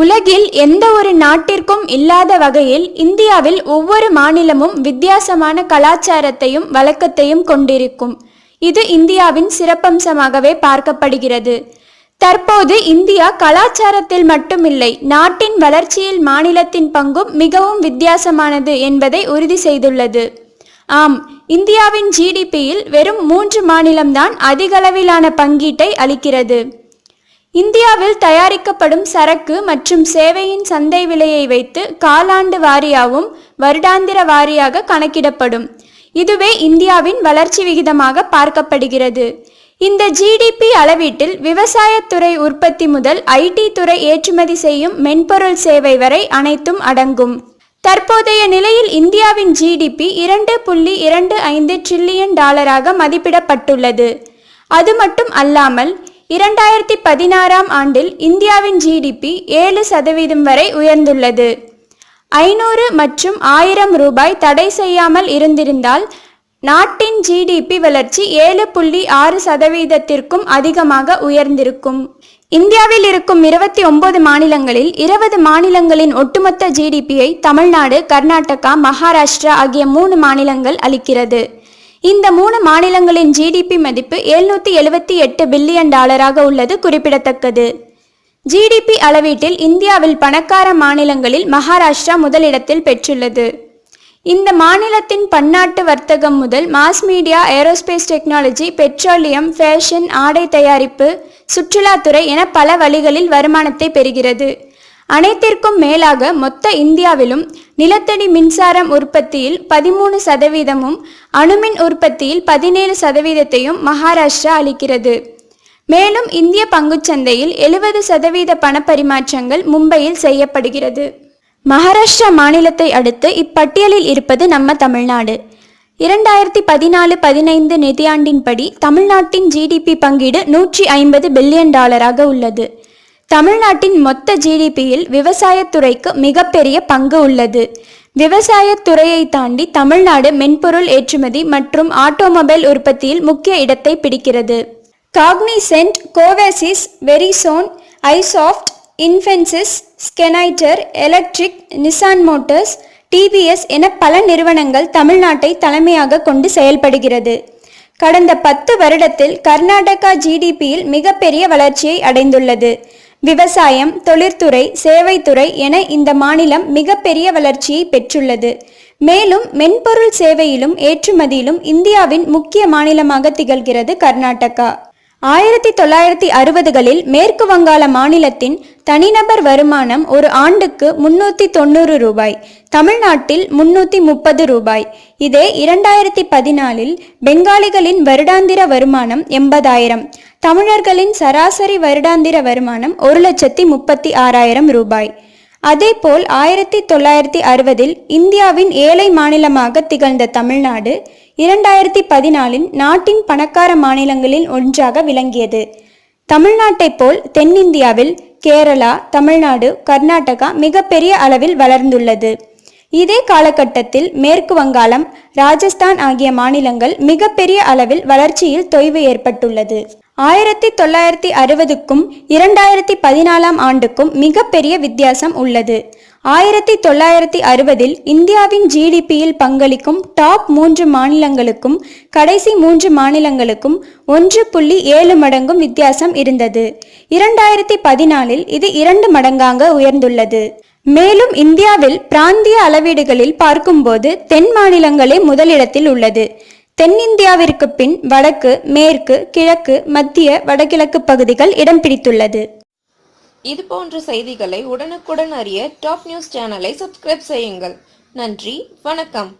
உலகில் எந்த ஒரு நாட்டிற்கும் இல்லாத வகையில் இந்தியாவில் ஒவ்வொரு மாநிலமும் வித்தியாசமான கலாச்சாரத்தையும் வழக்கத்தையும் கொண்டிருக்கும். இது இந்தியாவின் சிறப்பம்சமாகவே பார்க்கப்படுகிறது. தற்போது இந்தியா கலாச்சாரத்தில் மட்டுமில்லை நாட்டின் வளர்ச்சியில் மாநிலத்தின் பங்கும் மிகவும் வித்தியாசமானது என்பதை உறுதி செய்துள்ளது. ஆம் இந்தியாவின் ஜிடிபியில் வெறும் மூன்று மாநிலம்தான் அதிகளவிலான பங்கீட்டை அளிக்கிறது. இந்தியாவில் தயாரிக்கப்படும் சரக்கு மற்றும் சேவையின் சந்தை விலையை வைத்து காலாண்டு வாரியாகவும் வருடாந்திர வாரியாக கணக்கிடப்படும். இதுவே இந்தியாவின் வளர்ச்சி விகிதமாக பார்க்கப்படுகிறது. இந்த ஜிடிபி அளவீட்டில் விவசாயத்துறை உற்பத்தி முதல் ஐடி துறை ஏற்றுமதி செய்யும் மென்பொருள் சேவை வரை அனைத்தும் அடங்கும். தற்போதைய நிலையில் இந்தியாவின் ஜிடிபி இரண்டு புள்ளி இரண்டு ஐந்து ட்ரில்லியன் டாலராக மதிப்பிடப்பட்டுள்ளது. அது மட்டும் அல்லாமல் இரண்டாயிரத்தி பதினாறாம் ஆண்டில் இந்தியாவின் ஜிடிபி ஏழு சதவீதம் வரை உயர்ந்துள்ளது. ஐநூறு மற்றும் ஆயிரம் ரூபாய் தடை செய்யாமல் இருந்திருந்தால் நாட்டின் ஜிடிபி வளர்ச்சி ஏழு புள்ளி ஆறு சதவீதத்திற்கும் அதிகமாக உயர்ந்திருக்கும். இந்தியாவில் இருக்கும் இருபத்தி ஒன்பது மாநிலங்களில் இருபது மாநிலங்களின் ஒட்டுமொத்த ஜிடிபியை தமிழ்நாடு கர்நாடகா மகாராஷ்டிரா ஆகிய மூணு மாநிலங்கள் அளிக்கிறது. இந்த மூணு மாநிலங்களின் ஜிடிபி மதிப்பு எழுநூத்தி எழுபத்தி எட்டு பில்லியன் டாலராக உள்ளது குறிப்பிடத்தக்கது. ஜிடிபி அளவீட்டில் இந்தியாவில் பணக்கார மாநிலங்களில் மகாராஷ்டிரா முதலிடத்தில் பெற்றுள்ளது. இந்த மாநிலத்தின் பன்னாட்டு வர்த்தகம் முதல் mass media aerospace technology petroleum fashion ஆடை தயாரிப்பு சுற்றுலாத்துறை என பல வழிகளில் வருமானத்தை பெறுகிறது. அனைத்திற்கும் மேலாக மொத்த இந்தியாவிலும் நிலத்தடி மின்சாரம் உற்பத்தியில் பதிமூணு சதவீதமும் அணுமின் உற்பத்தியில் பதினேழு சதவீதத்தையும் மகாராஷ்டிரா அளிக்கிறது. மேலும் இந்திய பங்குச்சந்தையில் எழுபது சதவீத பணப்பரிமாற்றங்கள் மும்பையில் செய்யப்படுகிறது. மகாராஷ்டிரா மாநிலத்தை அடுத்து இப்பட்டியலில் இருப்பது நம்ம தமிழ்நாடு. இரண்டாயிரத்தி பதினாலு பதினைந்து நிதியாண்டின்படி தமிழ்நாட்டின் ஜிடிபி பங்கீடு நூற்றி ஐம்பது பில்லியன் டாலராக உள்ளது. தமிழ்நாட்டின் மொத்த ஜிடிபியில் விவசாயத்துறைக்கு மிகப்பெரிய பங்கு உள்ளது. விவசாயத்துறையை தாண்டி தமிழ்நாடு மென்பொருள் ஏற்றுமதி மற்றும் ஆட்டோமொபைல் உற்பத்தியில் முக்கிய இடத்தை பிடிக்கிறது. Cognizant கோவேசிஸ் Verizon iSoft Infosys Schneider electric Nissan motors TVS என பல நிறுவனங்கள் தமிழ்நாட்டை தலைமையாக கொண்டு செயல்படுகிறது. கடந்த பத்து வருடத்தில் கர்நாடகா ஜிடிபியில் மிகப்பெரிய வளர்ச்சியை அடைந்துள்ளது. விவசாயம் தொழிற்துறை சேவைத்துறை என இந்த மாநிலம் மிகப்பெரிய வளர்ச்சியை பெற்றுள்ளது. மேலும் மென்பொருள் சேவையிலும் ஏற்றுமதியிலும் இந்தியாவின் முக்கிய மாநிலமாக திகழ்கிறது கர்நாடகா. ஆயிரத்தி தொள்ளாயிரத்தி அறுபதுகளில் மேற்கு வங்காள மாநிலத்தின் தனிநபர் வருமானம் ஒரு ஆண்டுக்கு முன்னூத்தி தொண்ணூறு ரூபாய் தமிழ்நாட்டில் முன்னூத்தி முப்பது ரூபாய். இதே இரண்டாயிரத்தி பதினாலில் பெங்காலிகளின் வருடாந்திர வருமானம் எண்பதாயிரம். தமிழர்களின் சராசரி வருடாந்திர வருமானம் ஒரு லட்சத்தி முப்பத்தி ஆறாயிரம் ரூபாய். அதேபோல் ஆயிரத்தி தொள்ளாயிரத்தி அறுபதில் இந்தியாவின் ஏழை மாநிலமாக திகழ்ந்த தமிழ்நாடு இரண்டாயிரத்தி பதினாலில் நாட்டின் பணக்கார மாநிலங்களில் ஒன்றாக விளங்கியது. தமிழ்நாட்டைப் போல் தென்னிந்தியாவில் கேரளா தமிழ்நாடு கர்நாடகா மிகப்பெரிய அளவில் வளர்ந்துள்ளது. இதே காலகட்டத்தில் மேற்கு வங்காளம் ராஜஸ்தான் ஆகிய மாநிலங்கள் மிகப்பெரிய அளவில் வளர்ச்சியில் தொய்வு ஏற்பட்டுள்ளது. ஆயிரத்தி தொள்ளாயிரத்தி அறுபதுக்கும் இரண்டாயிரத்தி பதினாலாம் ஆண்டுக்கும் மிகப்பெரிய வித்தியாசம் உள்ளது. ஆயிரத்தி தொள்ளாயிரத்தி அறுபதில் இந்தியாவின் ஜிடிபியில் பங்களிக்கும் டாப் மூன்று மாநிலங்களுக்கும் கடைசி மூன்று மாநிலங்களுக்கும் ஒன்று புள்ளி ஏழு மடங்கும் வித்தியாசம் இருந்தது. இரண்டாயிரத்தி பதினாலில் இது இரண்டு மடங்காக உயர்ந்துள்ளது. மேலும் இந்தியாவில் பிராந்திய அளவீடுகளில் பார்க்கும்போது தென் மாநிலங்களே முதலிடத்தில் உள்ளது. தென்னிந்தியாவிற்கு பின் வடக்கு மேற்கு கிழக்கு மத்திய வடகிழக்கு பகுதிகள் இடம் பிடித்துள்ளது. இது போன்ற செய்திகளை உடனுக்குடன் அறிய டாப் நியூஸ் சேனலை சப்ஸ்கிரைப் செய்யுங்கள். நன்றி வணக்கம்.